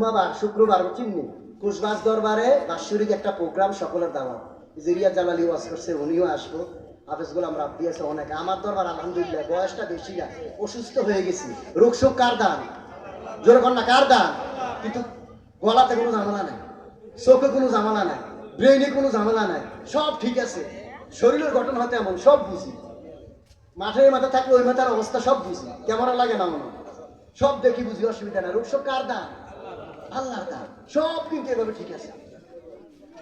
জুম্মাবার শুক্রবার চিননি কুশবাস দরবারে বাৎসরিক একটা প্রোগ্রাম সকলের দেওয়া। জিরিয়া জালালি ওয়াজ করছে, উনিও আসব। হাফেজ গোলাম রাব্বি আছে অনেক। আমার দরবার, আলহামদুলিল্লাহ, বয়সটা বেশি না, অসুস্থ হয়ে গেছি। রোগ শোক কার দান? জোরে কর না কার দান? কিন্তু গলাতে কোনো ঝামেলা নাই, চোখে কোনো ঝামেলা নাই, ব্রেইনে কোনো ঝামেলা নাই, সব ঠিক আছে। শরীরের গঠন হতে এমন, সব বুঝি। মাঠের মাথা থাকলে ওই মাথার অবস্থা সব বুঝি। ক্যামেরা লাগে না মনে সব দেখি বুঝি, অসুবিধা নাই। রোগ শোক কার দান? আল্লাহর দান সব কিন্তু এভাবে ঠিক আছে।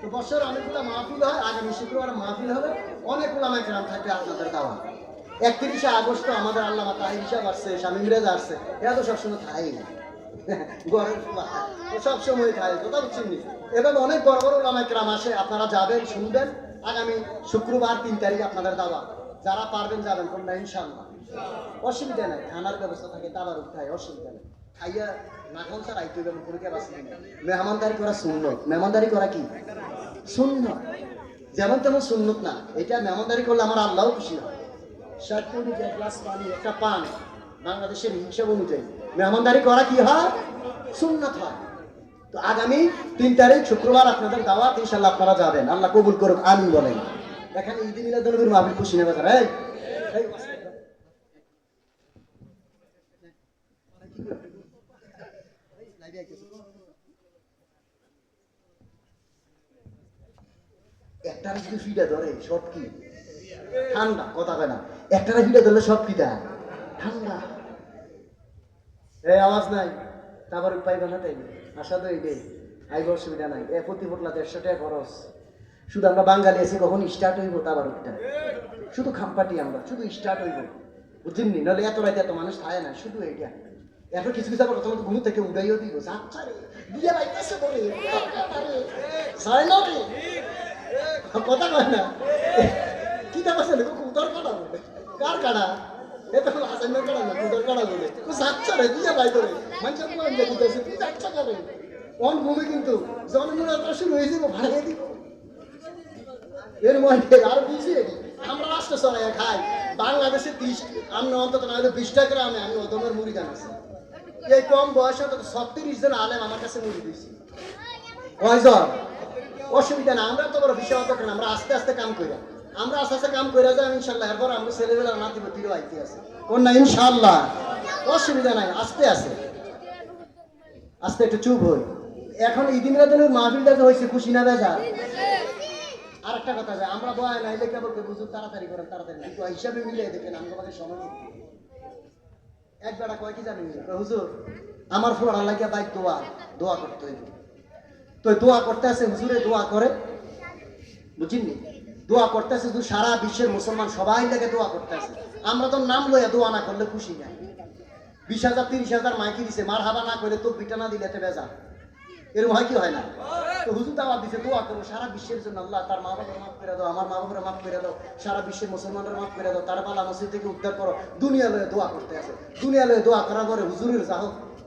তো বছর অনেকগুলো মাহফিল হয়, আগামী শুক্রবার মাহফিল হবে, অনেক ওলামায় গ্রাম থাকবে আপনাদের দাওয়া একত্রিশে আগস্ট আমাদের আল্লাহ তাহির হিসাব আসছে, স্বামী মিরাজ আসছে, এরা তো সবসময় থাই না। তো সবসময় খায় কথা বুঝছেন? এভাবে অনেক বড় বড় ওলামায় গ্রাম আসে, আপনারা যাবেন, শুনবেন, আগামী শুক্রবার তিন তারিখ আপনাদের দাওয়া যারা পারবেন যাবেন কোনটা ইনশাল্লাহ অসুবিধা নাই খানার ব্যবস্থা থাকে তাবার উঠায় অসুবিধা নেই। মেহমানদারি করা মেহমানদারি করা কি? যেমন তেমন সুন্নত না। এটা মেহমানদারি করলে আমার আল্লাহও খুশি এক গ্লাস পানি, একটা পান বাংলাদেশের হিসাব অনুযায়ী মেহমানদারি করা কি হয়? সুন্নত হয়। তো আগামী তিন তারিখ শুক্রবার আপনাদের দাওয়াত ইনশাল্লাহ আপনারা যাবেন। আল্লাহ কবুল করুক আমি বলেন। এখানে ঈদ মাহফিল খুশি নেবে তারা যদি ফিটা ধরে সব কি? ঠান্ডা, কথা কয় না। ফিটা ধরলে সব ঠান্ডা। এই আওয়াজ নাই। তারপর না তাই আশা তো নাই। এ, প্রতি দেড়শো টাকা খরচ। শুধু আমরা বাঙালি আছি, কখন স্টার্ট হইব তারপর ওইটা শুধু খামপাটি আমরা, শুধু স্টার্ট হইব। বুঝিনি নাহলে এত রাইতে এত মানুষ খায় না, শুধু এইটা। এত কিছু কিছু আবার তোমার ঘুম থেকে উড়াইও দিব যাচ্ছা রে বিয়ে বাইতেছে বলে যায় রে কথা কয় না, কি তা আছে দেখো কুদর কাটা বলে। কার কাটা এ তো হাসানের কাটা না কুদর কাটা বলে। ও যাচ্ছা রে বিয়ে বাই করে। মানুষ কোন যে দিতেছে তুই করে। অন কিন্তু জন্মযাত্রা শুরু হয়েছে দিব। এর মধ্যে আর আমরা রাষ্ট্র খাই, বাংলাদেশে আমরা অন্তত না হলে বিশ টাকা আমি আমি ওদমের মুড়ি জানাচ্ছি এই কম বয়সে তো ছত্রিশ জন আলেম আমার কাছে মুড়ি দিয়েছি। কয়জন? অসুবিধা না আমরা তো বড় বিষয় কেন আমরা আস্তে আস্তে কাম করি আমরা আস্তে আস্তে কাম করে যাই, ইনশাল্লাহ। এরপর আমরা ছেলেবেলা নাতি তিরো আইতে আছে। কোন না ইনশাল্লাহ। অসুবিধা নাই, আস্তে আস্তে আস্তে একটু চুপ হই। এখন মাহফিলটা যে হয়েছে খুশি না বেজা আর একটা কথা আছে আমরা বয় নাইলে কেবল বুঝুন তাড়াতাড়ি করেন, তাড়াতাড়ি কিন্তু হিসাবে মিলে দেখেন, আমি তোমাকে সময়। এক বেড়া কয় কি জানি? হুজুর, আমার ফোড়া লাগিয়া বাইক দোয়া দোয়া করতে হইব। তো দোয়া করতে আছে, হুজুরে দোয়া করে। বুঝিনি দোয়া করতে আছে শুধু সারা বিশ্বের মুসলমান সবাই লেগে দোয়া করতে আছে। আমরা তো নাম লইয়া দোয়া না করলে খুশি নাই বিশ হাজার, তিরিশ হাজার মাইকি দিছে মার হাবা না করে তো বিটা না দিলে বেজা এরকম হয় কি হয় না? হুজুর দাওয়াত দিছে, দোয়া করো, সারা বিশ্বের জন্য আল্লাহ তার মা বাবার মাফ করে দাও, আমার মা বাবার মাফ করে দাও, সারা বিশ্বের মুসলমানদের মাফ করে দাও, তার বালা মসজিদ থেকে উদ্ধার করো, দুনিয়া লয়ে দোয়া করতে আছে, দুনিয়া লয়ে দোয়া করার পরে হুজুরের যা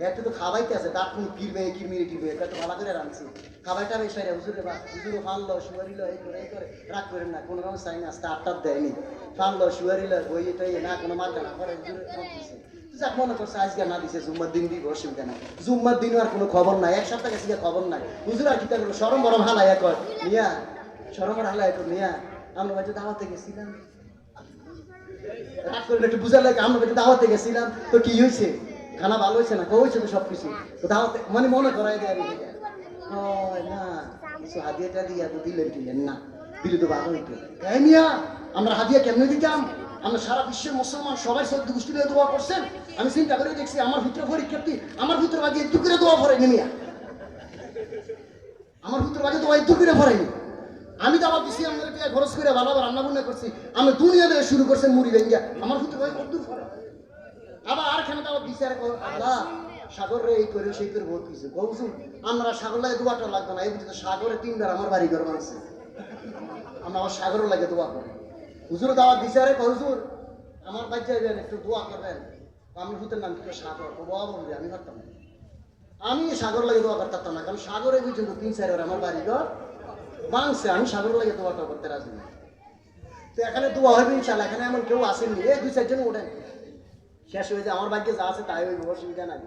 একটা তো খাবাইতে আছে, তার কোন কিরবে কিরমিরে কিরবে এটা তো ভালো করে রাখছি খাবাইটা বেশ সাইরে হুজুরে বা হুজুরে ফানলো শুয়ারিল এই করে এই করে, রাগ করেন না, কোনো রকম চাই না আস্তে আটটার দেয়নি। ফানলো শুয়ারিল ওই এটাই না, কোনো মাথা না, পরে হুজুরে যাক মনে করছে, আজকে না দিছে, জুম্মার দিন দিব, অসুবিধা নাই। জুম্মার দিন আর কোনো খবর নাই, এক সপ্তাহ গেছে খবর নাই। হুজুর আর কিতা করল সরম বরম হালাইয়া কয়? মিয়া সরম বরম হালাইয়া কয় মিয়া। আমরা বাড়িতে দাওয়াতে গেছিলাম। রাগ করে একটু লাগে, আমরা বাড়িতে দাওয়াতে গেছিলাম। তো কি হয়েছে? খানা ভালো হয়েছে না? কইছে তো সব কিছু দাওয়াতে মানে মনে করাই দেয় কি। কয়, না, কিছু হাদিয়াটা দিয়া দিলেন না। দিলে তো ভালো হইতো। এই মিয়া, আমরা হাদিয়া কেমনে দিতাম? আমরা সারা বিশ্বের মুসলমান সবাই সদ্য গোষ্ঠী দিয়ে দোয়া করছেন। আমি চিন্তা করে দেখছি আমার ভিতরে পরীক্ষার্থী আমার ভিতরে বাজে একটু করে দোয়া পড়েনি মিয়া। আমার ভিতরে বাজে দোয়া একটু করে পড়েনি আমি তো আবার দিছি আমাদের টাকা খরচ করে ভালো আবার রান্না বান্না করছি। আমি দুনিয়া দিয়ে শুরু করছেন মুড়ি ভেঙ্গা। আমার ভিতরে বাজে কত দূর পড়ে আবার আর খানে আবার দিছে আর আল্লাহ, সাগর এই করে, সেই করে বহুত কিছু। কৌসুম আমরা সাগর লাগে দোয়াটা লাগতো না। এই সাগরে তিনবার আমার বাড়ি ঘর বানছে। আমরা আমার সাগরও লাগে দোয়া করে। হুজুর দাওয়াত দিছে হুজুর? আমার বাচ্চা যাবেন একটু দোয়া করবেন। আমি ভূতের নাম কি সাগর? বাবা বলবে, আমি করতাম না। আমি সাগর লাগে দোয়া করতাম না, কারণ সাগরে বুঝছেন তো তিন চার আমার বাড়ি ঘর বাংছে আমি সাগর লাগে দোয়াটা করতে রাজি না। তো এখানে দোয়া হবে ইনশাল্লাহ এখানে এমন কেউ আসেননি। এই দুই চারজন ওঠেন শেষ হয়ে যায়, আমার ভাগ্যে যা আছে তাই হইব, অসুবিধা নাই।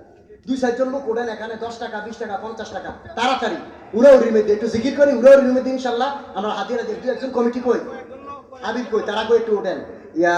দুই চারজন লোক ওঠেন এখানে, দশ টাকা, বিশ টাকা, পঞ্চাশ টাকা, তাড়াতাড়ি। উড়াউড়ির মধ্যে, একটু জিকির করি, উড়াউড়ির মধ্যে ইনশাল্লাহ আমরা হাজিরা দিয়ে দু একজন কমিটি কই আবির কই? তারা কই একটু ওঠেন ইয়া